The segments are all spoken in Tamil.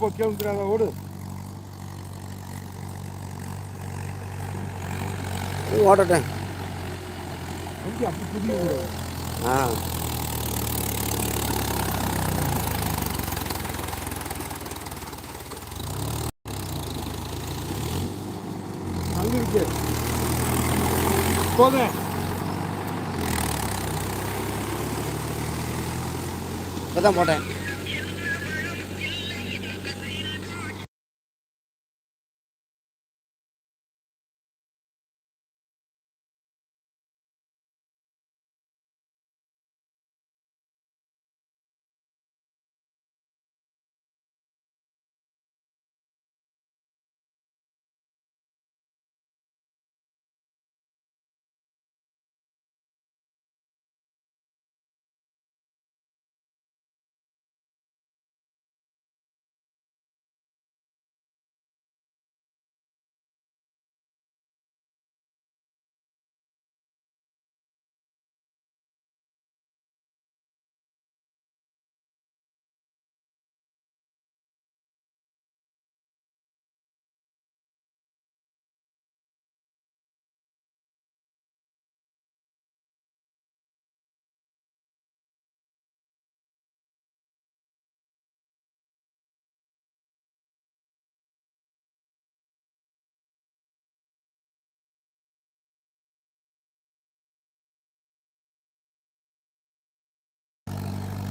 போ கேவுந்துடாத ஓடு ஓடட்டேன் வண்டி அப்படி புதிய ஆ அங்க இருக்கு போங்க இப்போ தான் போட்டேன்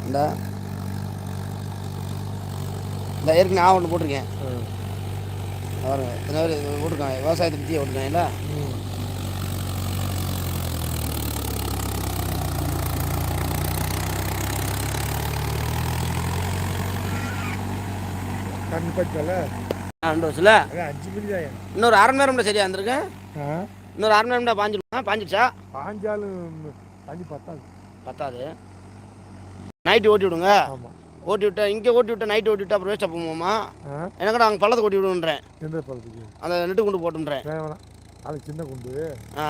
இந்த இந்த ஏற்கனவே நான் ஒன்று போட்டிருக்கேன். பாருங்க இத்தனை பேர் போட்டிருக்காங்க. விவசாயத்தை பற்றி போட்டிருக்காங்கல்ல? ஆ, இன்னொரு அரை மணி நேரம்ல சரியா இருந்திருக்கு ஆ? இன்னொரு அரை மணி நேரம்டா பாஞ்சிருமா பாஞ்சிடுச்சா பாஞ்சாலும் பத்தாது. பத்தாது. நைட்டு ஓட்டி விடுங்க. ஓட்டி விட்டா இங்கே ஓட்டி விட்டா நைட்டு ஓட்டி விட்டா அப்புறம் வேஸ்ட்டாக போகுமாம்மா? ஆ? எனக்கடா அங்கே பள்ளத்தை ஓட்டி விடுன்றேன் எந்த பழத்துக்கு அந்த நெட்டு கொண்டு போட்டுன்றேன். அது சின்ன குண்டு. ஆ.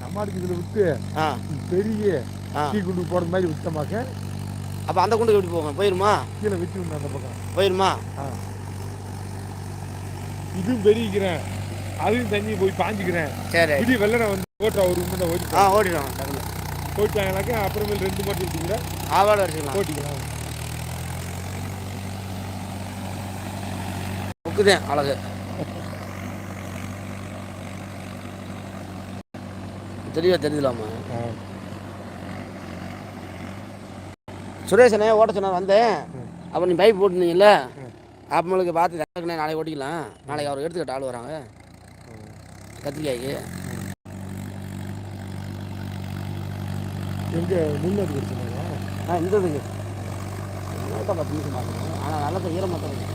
நம்மாட்டுக்கு இதில் விட்டு ஆ. இது பெரிய டீ குண்டு போடுற மாதிரி விட்டமாக்க அப்போ அந்த குண்டு எப்படி போகும்? போயிருமா? கீழே வச்சு விடணும் அந்த பக்கம். போயிருமா? ஆ. இதுவும் பெருகிக்கிறேன் அதுவும் தண்ணி போய் பாஞ்சிக்கிறேன். சரி. இப்படி வெள்ளனை வந்து ஓட்ட ஒரு முன்ன ஓட்டி ஆ டக்குனு போயிட்டாங்கனாக்கா அப்புறமேல் ரெண்டு மாட்டி விட்டு கூட ஆவாடு அடிச்சுக்கலாம். ஓட்டிக்கலாம் முக்குதேன் அழகு. தெளிவாக தெரிஞ்சுலாமா சுரேஷனே ஓட்ட சொன்னார் வந்தேன். அப்போ நீ பைப் போட்டுருந்தீங்கல்ல? அப்பங்களுக்கு பார்த்து நாளைக்கு ஓட்டிக்கலாம். நாளைக்கு அவர் எடுத்துக்கிட்ட ஆள் வராங்க. கத்திரிக்காய்க்கு. எங்க முன்னாடி கிடைச்சுனாங்க ஆ இந்த இதுக்கு என்னக்கா பத்து நிமிஷம் பார்க்கணும் ஆனால் நல்லா ஈரமாக தான் இருக்கு.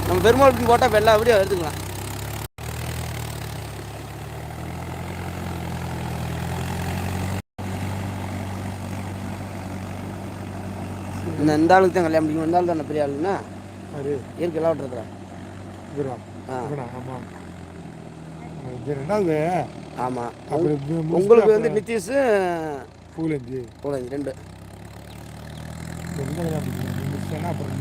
நம்ம பெருமாள் போட்டால் வெள்ளை அப்படியே எடுத்துக்கலாம். இந்த இந்த ஆளுக்கு தான் கல்யாணம் முடிக்கணும் இந்த ஆள் தானே பெரிய ஆளுன்னா அது இயற்கையெல்லாம் விட்டுருக்குறேன் ரெண்டாவது. ஆமாம் உங்களுக்கு வந்து நிதிஷ் பூலஞ்சி. போலஞ்சு ரெண்டு. அப்புறம்